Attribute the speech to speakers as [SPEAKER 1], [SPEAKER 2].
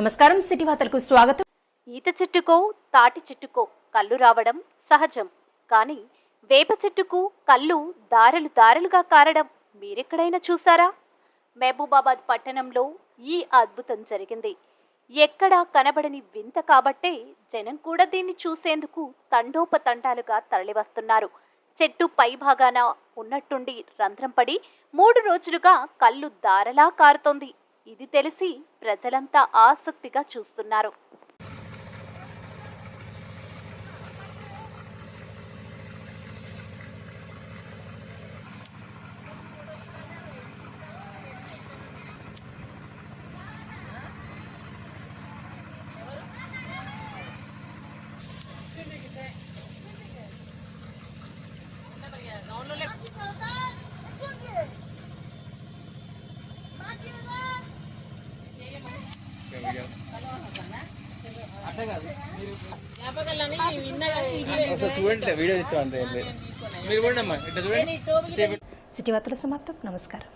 [SPEAKER 1] నమస్కారం సిటీ వార్తలకు స్వాగతం.
[SPEAKER 2] ఈత చెట్టుకో తాటి చెట్టుకో కళ్ళు రావడం సహజం. కానీ వేప చెట్టుకు కళ్ళు దారలు దారలుగా కారడం మీరెక్కడైనా చూసారా? మహబూబాబాద్ పట్టణంలో ఈ అద్భుతం జరిగింది. ఎక్కడా కనబడని వింత కాబట్టే జనం కూడా దీన్ని చూసేందుకు తండోపతండాలుగా తరలివస్తున్నారు. చెట్టు పై భాగాన ఉన్నట్టుండి రంధ్రం పడి మూడు రోజులుగా కళ్ళు దారలా కారుతోంది. ఇది తెలిసి ప్రజలంతా ఆసక్తిగా చూస్తున్నారు.
[SPEAKER 3] ఒకసారి చూడండి వీడియో. మీరు చూడండి.
[SPEAKER 1] సిటీ వార్తల సమాప్తం. నమస్కారం.